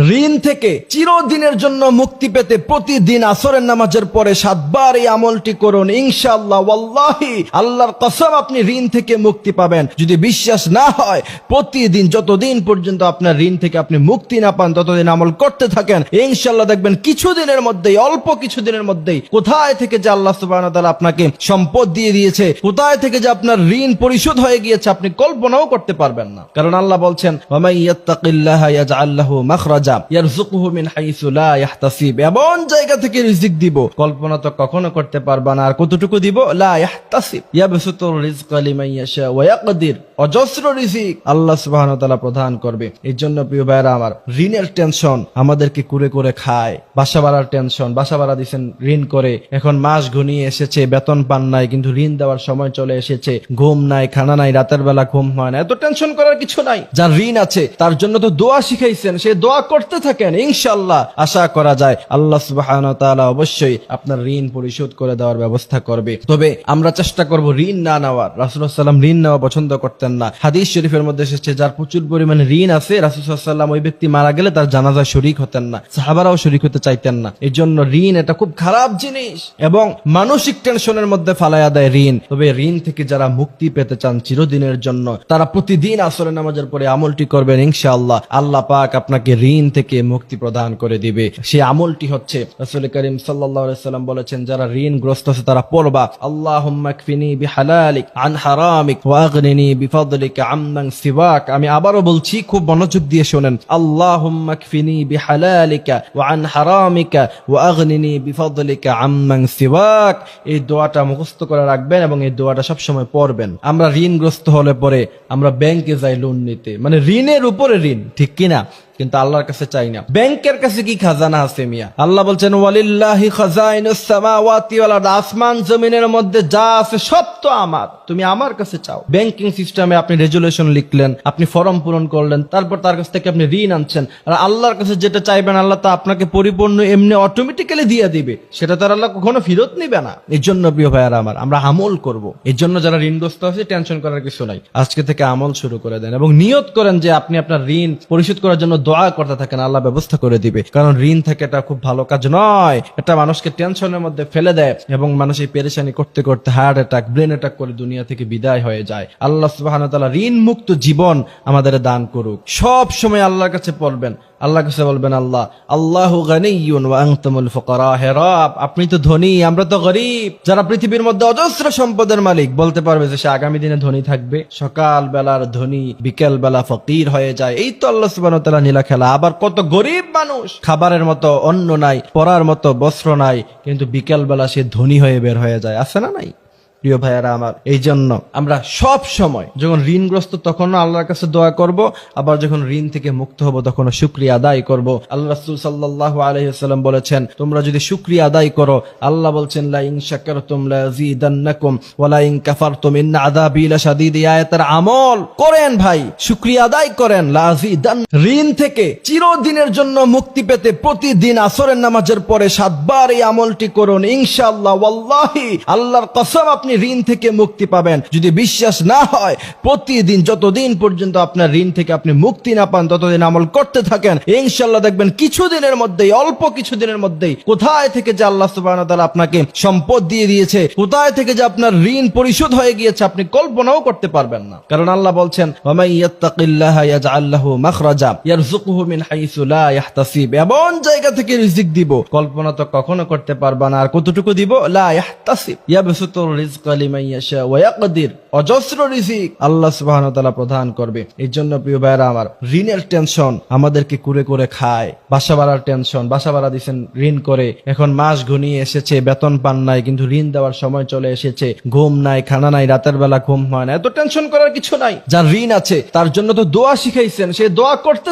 ঋণ থেকে চিরদিনের জন্য মুক্তি পেতে প্রতিদিন আসরের নামাজের পরে সাতবার এই আমলটি করুন। ইনশাআল্লাহ, ওয়াল্লাহি, আল্লাহর কসম আপনি ঋণ থেকে মুক্তি পাবেন। যদি বিশ্বাস না হয়, প্রতিদিন, যতদিন পর্যন্ত আপনার ঋণ থেকে আপনি মুক্তি না পান, ততদিন আমল করতে থাকেন। ইনশাআল্লাহ দেখবেন কিছুদিনের মধ্যেই, অল্প কিছুদিনের মধ্যেই, কোথায় থেকে যে আল্লাহ তাআলা আপনাকে সম্পদ দিয়ে দিয়েছে, কোথায় থেকে যে আপনার ঋণ পরিশোধ হয়ে গিয়েছে, আপনি কল্পনাও করতে পারবেন না। কারণ আল্লাহ বলছেন ওয়ামাই ইয়াত্তাকিল্লাহা মাখরাজা ইয়ারযুকুহু মিন হাইসু লা ইয়াহতাসিব এমন জায়গা থেকে রিজিক দিব, কল্পনা তো কখনো করতে পারবা না। আর কতটুকু দিব? লা ইয়াহতাসিব ইয়াবসুতুর রিজকা লিমান ইয়াশা ওয়া ইয়াকদির। অজস্র রিজিক আল্লাহ সুবহানাহু ওয়া তাআলা প্রদান করবে। এই জন্য প্রিয় ভাইরা আমার ঋণের টেনশন আমাদেরকে কুরে করে খায়। বাসা ভাড়ার টেনশন, বাসা ভাড়া দিছেন ঋণ করে। এখন মাস ঘনিয়ে এসেছে, বেতন পান নাই, কিন্তু ঋণ দেওয়ার সময় চলে এসেছে। ঘুম নাই, খানা নাই, রাতের বেলা ঘুম হয় না। এত টেনশন করার কিছু নাই। যার ঋণ আছে, তার জন্য তো দোয়া শিখাইছেন। সে দোয়া করতে থাকেন ইনশাল্লাহ আশা করা যায় আল্লাহ ওয়া অবশ্যই আপনার ঋণ পরিশোধ করে দেওয়ার ব্যবস্থা করবে। তবে আমরা চেষ্টা করব ঋণ না নেওয়ার। রাসূলুল্লাহ সাল্লাম ঋণ নেওয়া পছন্দ করতেন না। হাদিস শরীফের মধ্যে এসেছে, যার প্রচুর পরিমাণে ঋণ আছে রাসূলুল্লাহ সাল্লাম ওই ব্যক্তি মারা গেলে তার জানাজায় শরিক হতেন না, সাহাবারাও শরিক হতে চাইতেন না। এই জন্য ঋণ এটা খুব খারাপ জিনিস এবং মানসিক টেনশনের মধ্যে ফালাইয়া দেয় ঋণ। তবে ঋণ থেকে যারা মুক্তি পেতে চান চিরদিনের জন্য, তারা প্রতিদিন আসরে নামাজের পরে আমলটি করবেন ইনশাআল্লাহ। আল্লাহ পাক আপনাকে ঋণ থেকে মুক্তি প্রদান করে দিবে। সেই আমলটি হচ্ছে, রাসূল করিম সাল্লাম বলেছেন, যারা ঋণগ্রস্ত আছে তারা পড়বা কফিনি বিহালালিক আন হারামিক ওয়া আমি আবারও বলছি, খুব মনোযোগ দিয়ে শোনেন। আল্লাহুম্মা বিহালালিকা আন হারামিকা এই দোয়াটা মুখস্থ করে রাখবেন এবং এই দোয়াটা সব সময় পড়বেন। আমরা ঋণগ্রস্ত হলে পরে আমরা ব্যাংকে যাই লোন নিতে। মানে ঋণের উপরে ঋণ, ঠিক কিনা? কিন্তু আল্লাহর কাছে চাই না। ব্যাংকের কাছে কি খাজানা আছে মিয়া? আল্লাহ বলছেন ওয়ালিল্লাহি খাজাইনুস সামাওয়াতি ওয়াল আরদ আসমান জমিনের মধ্যে যা আছে সব তো আমার। তুমি আমার কাছে চাও। ব্যাংকিং সিস্টেমে আপনি রেজুলেশন লিখলেন আপনি ফর্ম পূরণ করলেন তারপর তার কাছ থেকে আপনি ঋণ আনছেন। আর আল্লাহর কাছে যেটা চাইবেন আল্লাহ তা আপনাকে পরিপূর্ণ এমনি অটোমেটিক্যালি দিয়ে দিবে। সেটা তার আল্লাহ কখনো ফেরত নিবে না। এর জন্য প্রিয় ভাইয়ারা আমার আমরা আমল করব। এর জন্য যারা ঋণগ্রস্ত আছে টেনশন করার কিছু নাই। আজকে থেকে আমল শুরু করে দেন এবং নিয়ত করেন যে আপনি আপনার ঋণ পরিশোধ করার জন্য দোয়া করতে থাকেন, আল্লাহ ব্যবস্থা করে দিবে। কারণ ঋণ থেকে এটা খুব ভালো কাজ নয়। এটা মানুষকে টেনশনের মধ্যে ফেলে দেয় এবং মানুষ এই পেরেশানি করতে করতে হার্ট অ্যাটাক ব্রেন অ্যাটাক করে দুনিয়া থেকে বিদায় হয়ে যায়। আল্লাহ সুবাহ ঋণ মুক্ত জীবন আমাদের দান করুক। সব সময় আল্লাহর কাছে পড়বেন। আল্লাহর কাছে বলবেন, আল্লাহ, আল্লাহু রব, আপনি তো ধনী, আমরা তো গরিব। যারা পৃথিবীর মধ্যে অজস্র সম্পদের মালিক, বলতে পারবে যে সে আগামী দিনে ধনী থাকবে। সকাল বেলার ধনী, বিকেল বেলা ফকির হয়ে যায়। এই তো আল্লাহ ওয়া নীলা খেলা। আবার কত গরিব মানুষ, খাবারের মতো অন্ন নাই, পরার মতো বস্ত্র নাই, কিন্তু বিকেল বেলা সে ধনী হয়ে বের হয়ে যায়। আছে না নাই? প্রিয় ভাইয়ারা আমার এই জন্য আমরা সব সময় যখন ঋণগ্রস্ত তখনও আল্লাহর কাছে দোয়া করব, আবার যখন ঋণ থেকে মুক্ত হব তখন শুক্রিয়া আদায় করব। আল্লাহ রাসূল সাল্লাল্লাহু আলাইহি ওয়াসাল্লাম বলেছেন, তোমরা যদি শুক্রিয়া আদায় করো, আল্লাহ বলছেন লা ইন শাকারতুম লা ইয়াজিদান্নাকুম ওয়া লা ইন কাফারতুম ইন আযাবি লাশাদীদ। এই আয়াতের আমল করেন ভাই, শুক্রিয়া আদায় করেন। লা ইয়াজিদান ঋণ থেকে চিরদিনের জন্য মুক্তি পেতে প্রতিদিন আসরের নামাজের পরে সাতবার এই আমলটি করুন, ইনশাআল্লাহ, ওয়াল্লাহি। আল্লাহর কসম আপনি ঋণ থেকে মুক্তি পাবেন। যদি বিশ্বাস না হয়, প্রতিদিন যতদিন পর্যন্ত আপনার ঋণ থেকে আপনি মুক্তি না পান, ততদিন আমল করতে থাকেন। ইনশাআল্লাহ দেখবেন কিছুদিনের মধ্যেই, অল্প কিছুদিনের মধ্যেই কোথায় থেকে যে আল্লাহ তাআলা আপনাকে সম্পদ দিয়ে দিয়েছে, কোথায় থেকে যে আপনার ঋণ পরিশোধ হয়ে গিয়েছে, আপনি কল্পনাও করতে পারবেন না। কারণ আল্লাহ বলছেন মিন এমন জায়গা থেকে রিজিক দিব। কল্পনা তো কখনো করতে পারবা না। আর কতটুকু দিব? লা ইয়াহতাসিব ইয়াবসুতুর রিজকা। অজস্র রিজিক আল্লাহ প্রদান করবে। জন্য প্রিয় আমার ঋণের টেনশন আমাদেরকে কুরে করে খায়। বাসা ভাড়ার টেনশন, বাসা ভাড়া দিছেন ঋণ করে। এখন মাস ঘনিয়ে এসেছে, বেতন পান নাই, কিন্তু ঋণ দেওয়ার সময় চলে এসেছে। ঘুম নাই, খানা নাই, রাতের বেলা ঘুম হয় না। এত টেনশন করার কিছু নাই। যার ঋণ আছে, তার জন্য তো দোয়া শিখাইছেন। সে দোয়া করতে